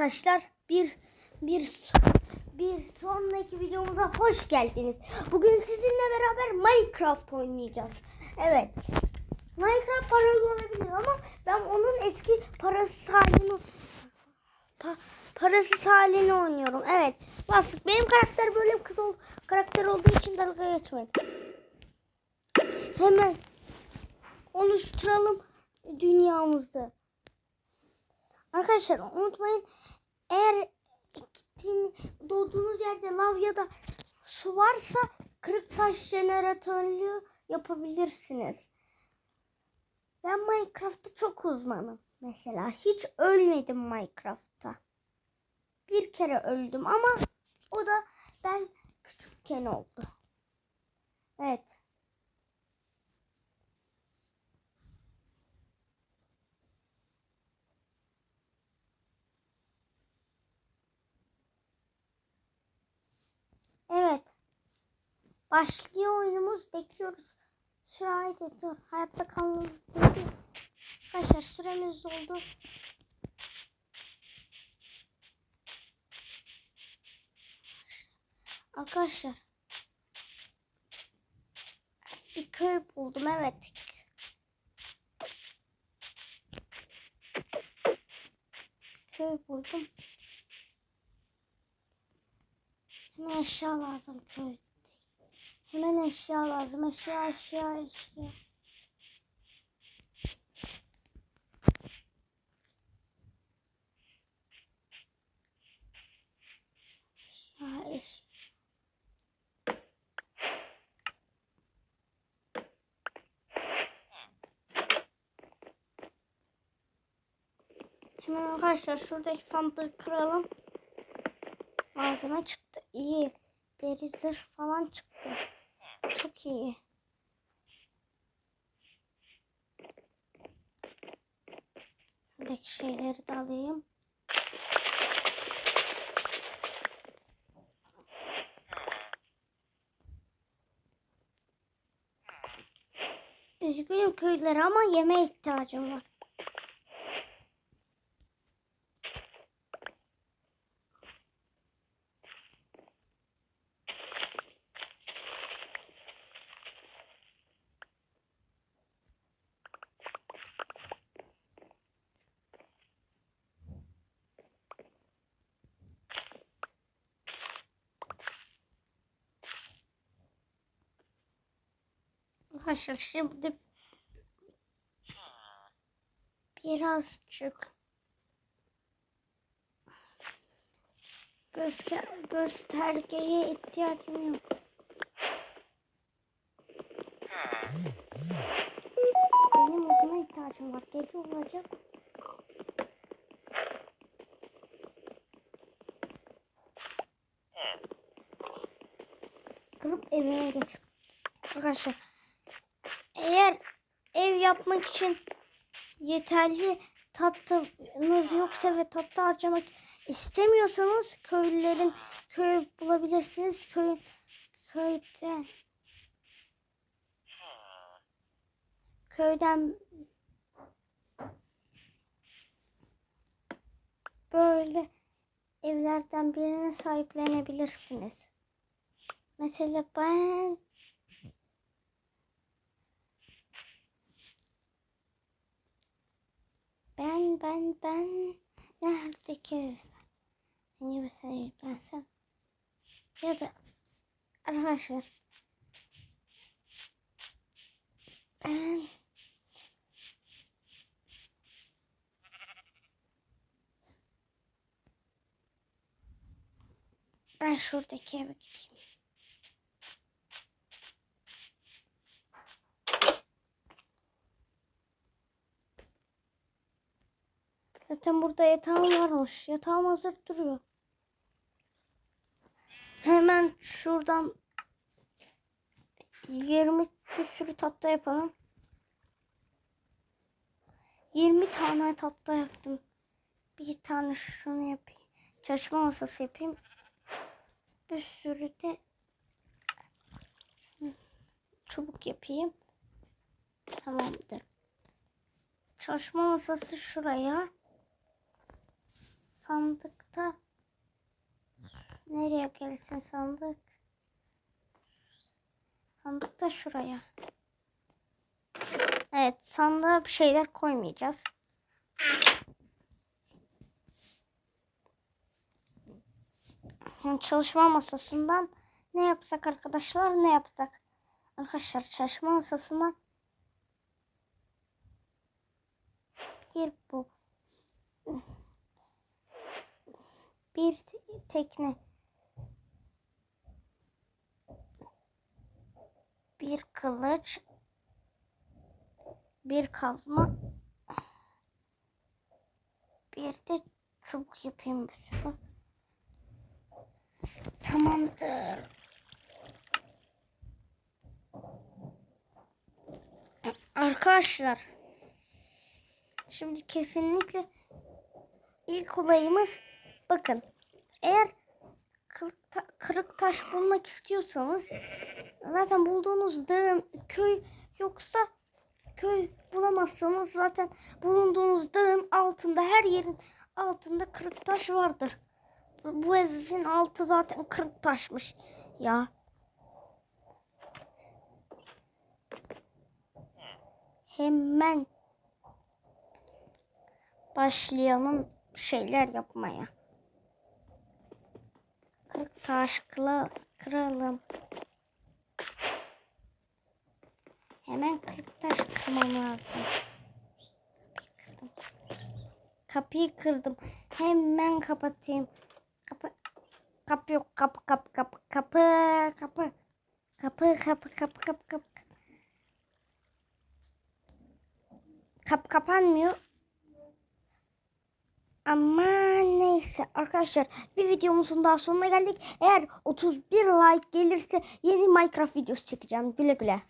arkadaşlar. Bir bir bir sonraki videomuza hoş geldiniz. Bugün sizinle beraber Minecraft oynayacağız. Evet. Minecraft paralı olabilir ama ben onun eski parası halini pa, parasız halini oynuyorum. Evet. Bastık. Benim karakter böyle kız ol, karakter olduğu için dalga geçmeyin. Hemen oluşturalım dünyamızı. Arkadaşlar unutmayın eğer gittiğin, doğduğunuz yerde lav ya da su varsa kırık taş jeneratörlüğü yapabilirsiniz. Ben Minecraft'ta çok uzmanım. Mesela hiç ölmedim Minecraft'ta. Bir kere öldüm ama o da ben küçükken oldu. Evet. Başlıyor oyunumuz. Bekliyoruz. Sürayde dur. Hayatta kalmamız dedi. Arkadaşlar süremiz doldu. Arkadaşlar. Bir köy buldum. Evet. Köy buldum. Hemen eşya lazım köyde. Hemen eşya lazım. Eşya, eşya, eşya. Şimdi arkadaşlar şuradaki sandığı kıralım. Malzeme çıktı. İyi. Deri zırh falan çıktı. Çok iyi. Şuradaki şeyleri de alayım. Üzgünüm köylüler ama yemeğe ihtiyacım var. Arkadaşlar şimdi birazcık göster göstergeye ihtiyacım yok. Benim odama ihtiyacım var. Gece olacak. Kırıp evime geç. Arkadaşlar eğer ev yapmak için yeterli tatlınız yoksa ve tatlı harcamak istemiyorsanız köylülerin köy bulabilirsiniz. Köy köyde köyden böyle evlerden birini sahiplenebilirsiniz. Mesela ben Ben ben ben neredeki evler? Beni mesela yüklensem ya da arkadaşlar ben ben şuradaki eve gideyim. Zaten burada yatağım varmış. Yatağım hazır duruyor. Hemen şuradan 20 bir sürü tatlı yapalım. 20 tane tatlı yaptım. Bir tane şunu yapayım. Çalışma masası yapayım. Bir sürü de çubuk yapayım. Tamamdır. Çalışma masası şuraya. Sandıkta nereye gelsin sandık? Sandıkta şuraya. Evet sandığa bir şeyler koymayacağız. Yani çalışma masasından ne yapsak arkadaşlar ne yapsak? Arkadaşlar çalışma masasından bir bu bir te- tekne bir kılıç bir kazma bir de çubuk yapayım bir sürü. Tamamdır. Arkadaşlar şimdi kesinlikle ilk olayımız bakın eğer kırık, kırık taş bulmak istiyorsanız zaten bulduğunuz dağın köy yoksa köy bulamazsanız zaten bulunduğunuz dağın altında her yerin altında kırık taş vardır. Bu evin altı zaten kırık taşmış ya. Hemen başlayalım şeyler yapmaya. Kırık taş kıla, kıralım. Hemen kırık taş kırmam lazım. Kırdım. Kapıyı kırdım. Hemen kapatayım. Kapı kapı yok. Kapı kapı kapı kapı kapı. Kapı kapı kapı kapı kapı. Kap kapanmıyor. Ama neyse arkadaşlar bir videomuzun daha sonuna geldik. Eğer 31 like gelirse yeni Minecraft videosu çekeceğim. Güle güle.